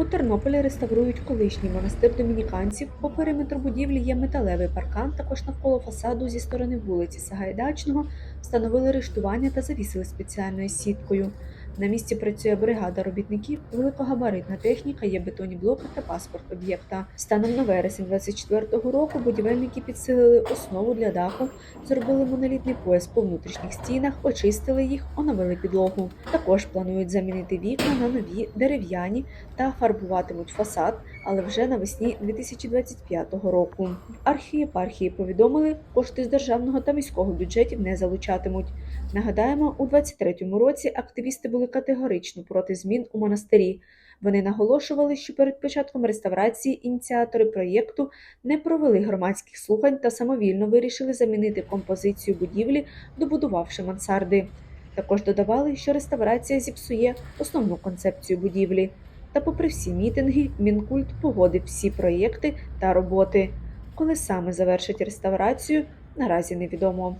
У Тернополі реставрують колишній монастир домініканців. По периметру будівлі є металевий паркан. Також навколо фасаду зі сторони вулиці Сагайдачного встановили рештування та завісили спеціальною сіткою. На місці працює бригада робітників, великогабаритна техніка, є бетонні блоки та паспорт об'єкта. Станом на вересень 24-го року будівельники підсилили основу для даху, зробили монолітний пояс по внутрішніх стінах, очистили їх, оновили підлогу. Також планують замінити вікна на нові дерев'яні та фарбуватимуть фасад, але вже навесні 2025 року. В архієпархії повідомили, кошти з державного та міського бюджетів не залучатимуть. Нагадаємо, у 23-му році активісти були категорично проти змін у монастирі. Вони наголошували, що перед початком реставрації ініціатори проєкту не провели громадських слухань та самовільно вирішили замінити композицію будівлі, добудувавши мансарди. Також додавали, що реставрація зіпсує основну концепцію будівлі. Та, попри всі мітинги, Мінкульт погодив всі проєкти та роботи. Коли саме завершать реставрацію, наразі невідомо.